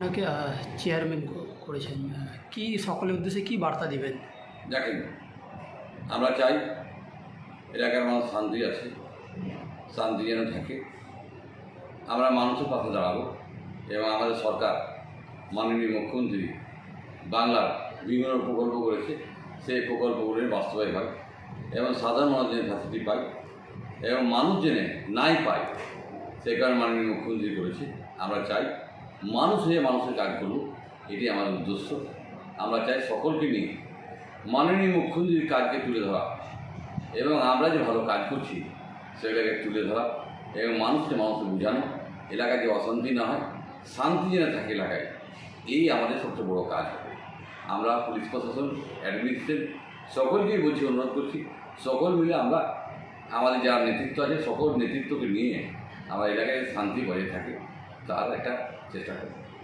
আপনাকে চেয়ারম্যান করেছেন। কি সকলের উদ্দেশ্যে কি বার্তা দিবেন? দেখেন, আমরা চাই এলাকার মানুষ শান্তি আছে, শান্তি যেন থাকে। আমরা মানুষের পাশে দাঁড়াবো এবং আমাদের সরকার, মাননীয় মুখ্যমন্ত্রী বাংলার বিভিন্ন প্রকল্প করেছে, সেই প্রকল্পগুলি বাস্তবায়ন হয় এবং সাধারণ মানুষ যেন ফ্যাসিলিটি পায় এবং মানুষ জেনে নাই পায়, সে কারণে মাননীয় মুখ্যমন্ত্রী করেছে। আমরা চাই মানুষ হয়ে মানুষের কাজ করব এটি আমাদের উদ্দেশ্য। আমরা চাই সকলকে নিয়ে মাননীয় মুখ্যমন্ত্রীর কাজকে তুলে ধরা। এবং আমরা যে ভালো কাজ করছি সেগুলোকে তুলে ধরা এবং মানুষকে মানুষকে বোঝানো, এলাকায় যে অশান্তি না হয়, শান্তি যেন থাকে এলাকায়, এই আমাদের সবচেয়ে বড় কাজ হবে। আমরা পুলিশ প্রশাসন, অ্যাডমিনিস্ট্রেশন, সকলকেই বলছি, অনুরোধ করছি, সকল মিলে আমরা আমাদের যারা নেতৃত্ব আছে, সকল নেতৃত্বকে নিয়ে আমরা এলাকায় শান্তি বজায় থাকে। তার একটা চেষ্টা করি